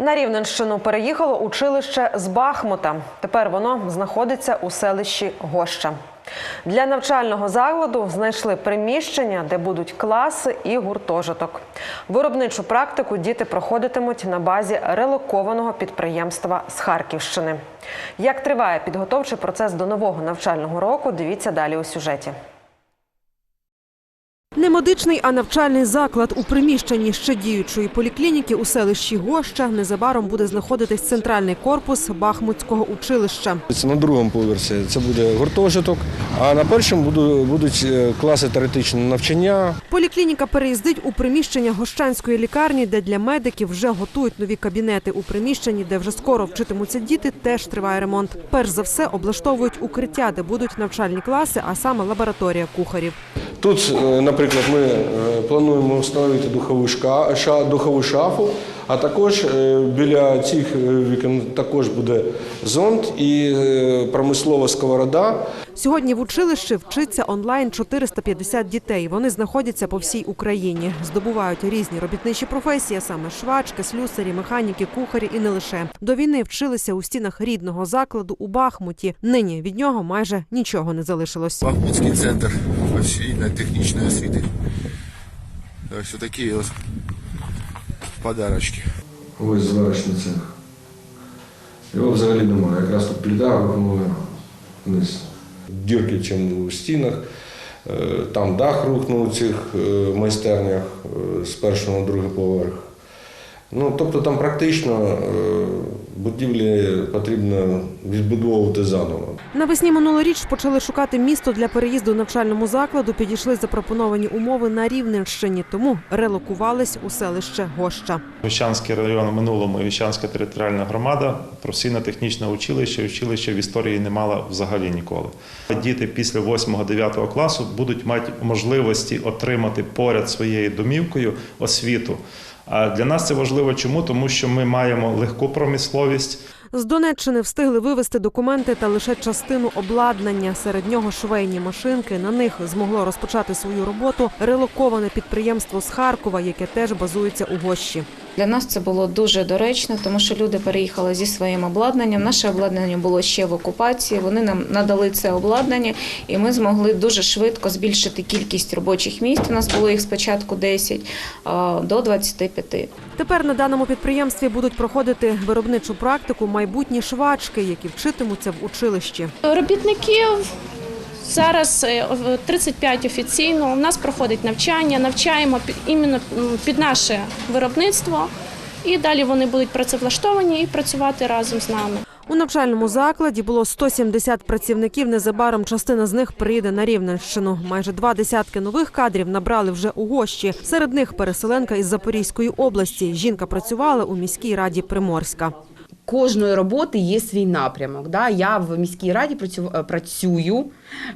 На Рівненщину переїхало училище з Бахмута. Тепер воно знаходиться у селищі Гоща. Для навчального закладу знайшли приміщення, де будуть класи і гуртожиток. Виробничу практику діти проходитимуть на базі релокованого підприємства з Харківщини. Як триває підготовчий процес до нового навчального року, дивіться далі у сюжеті. Не медичний, а навчальний заклад у приміщенні ще діючої поліклініки у селищі Гоща незабаром буде знаходитись центральний корпус Бахмутського училища. Це на другому поверсі це буде гуртожиток, а на першому будуть е, класи теоретичного навчання. Поліклініка переїздить у приміщення Гощанської лікарні, де для медиків вже готують нові кабінети. У приміщенні, де вже скоро вчитимуться діти, теж триває ремонт. Перш за все облаштовують укриття, де будуть навчальні класи, а саме лабораторія кухарів. Тут, е, наприклад, ми е, плануємо встановити духову, шафу, а також е, біля цих е, вікон також буде зонд і е, промислова сковорода. Сьогодні в училищі вчиться онлайн 450 дітей. Вони знаходяться по всій Україні, здобувають різні робітничі професії, саме швачки, слюсарі, механіки, кухарі і не лише. До війни вчилися у стінах рідного закладу у Бахмуті. Нині від нього майже нічого не залишилось. Бахмутський центр професійно-технічної освіти. Ось такі ось подарочки. Ось зварочний цех. Його взагалі немає. Якраз тут пліда рухнула вниз. Дірки чим у стінах. Е, Там дах рухнув у цих е, майстернях е, з першого на другий поверх. Ну, тобто там практично будівлі потрібно відбудовувати заново. Навесні минулоріч почали шукати місто для переїзду навчальному закладу. Підійшли запропоновані умови на Рівненщині, тому релокувались у селище Гоща. Віщанський район в минулому і територіальна громада, професійно-технічне училище, училище в історії не мало взагалі ніколи. Діти після 8-9 класу будуть мати можливості отримати поряд своєю домівкою освіту. Для нас це важливо чому? Тому що ми маємо легку промисловість. З Донеччини встигли вивезти документи та лише частину обладнання. Серед нього швейні машинки. На них змогло розпочати свою роботу релоковане підприємство з Харкова, яке теж базується у Гощі. Для нас це було дуже доречно, тому що люди переїхали зі своїм обладнанням. Наше обладнання було ще в окупації. Вони нам надали це обладнання, і ми змогли дуже швидко збільшити кількість робочих місць. У нас було їх спочатку 10 а, до 25. Тепер на даному підприємстві будуть проходити виробничу практику майбутні швачки, які вчитимуться в училищі. Робітників зараз е, в 35 офіційно. У нас проходить навчання, навчаємо іменно під наше виробництво. І далі вони будуть працевлаштовані і працювати разом з нами. У навчальному закладі було 170 працівників. Незабаром частина з них приїде на Рівненщину. Майже два десятки нових кадрів набрали вже у гощі. Серед них переселенка із Запорізької області. Жінка працювала у міській раді Приморська. Кожної роботи є свій напрямок. Да? Я в міській раді працю, е, працюю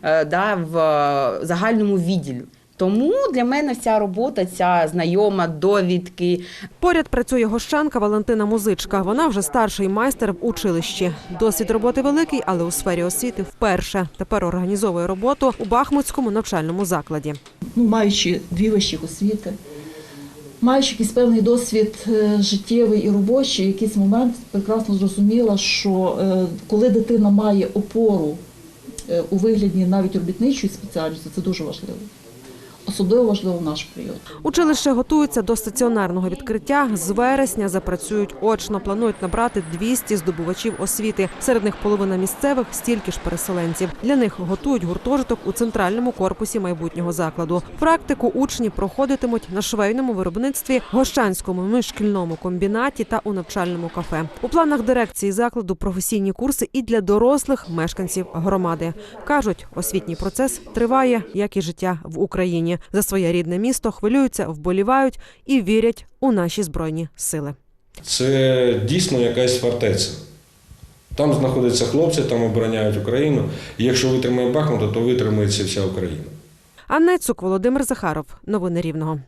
е, да, в е, загальному відділі. Тому для мене вся робота, ця знайома, довідки, Поряд працює гощанка Валентина Музичка. Вона вже старший майстер в училищі. Досвід роботи великий, але у сфері освіти вперше. Тепер організовує роботу у Бахмутському навчальному закладі. ну, маючи дві вищі освіти, маючи якийсь певний досвід е, життєвий і робочий, якийсь момент прекрасно зрозуміла, що е, коли дитина має опору е, у вигляді навіть робітничої спеціальності, це дуже важливо. Особливо важливо в наш період. Училище готується до стаціонарного відкриття. З вересня запрацюють очно. Планують набрати 200 здобувачів освіти. Серед них половина місцевих, стільки ж переселенців. Для них готують гуртожиток у центральному корпусі майбутнього закладу. Практику учні проходитимуть на швейному виробництві, гощанському міжшкільному комбінаті та у навчальному кафе. У планах дирекції закладу професійні курси і для дорослих мешканців громади. кажуть, освітній процес триває, як і життя в Україні. За своє рідне місто хвилюються, вболівають і вірять у наші збройні сили. Це дійсно якась фортеця. Там знаходяться хлопці, там обороняють Україну. І якщо витримає Бахмута, то витримається вся Україна. Анна Цук, Володимир Захаров. Новини Рівного.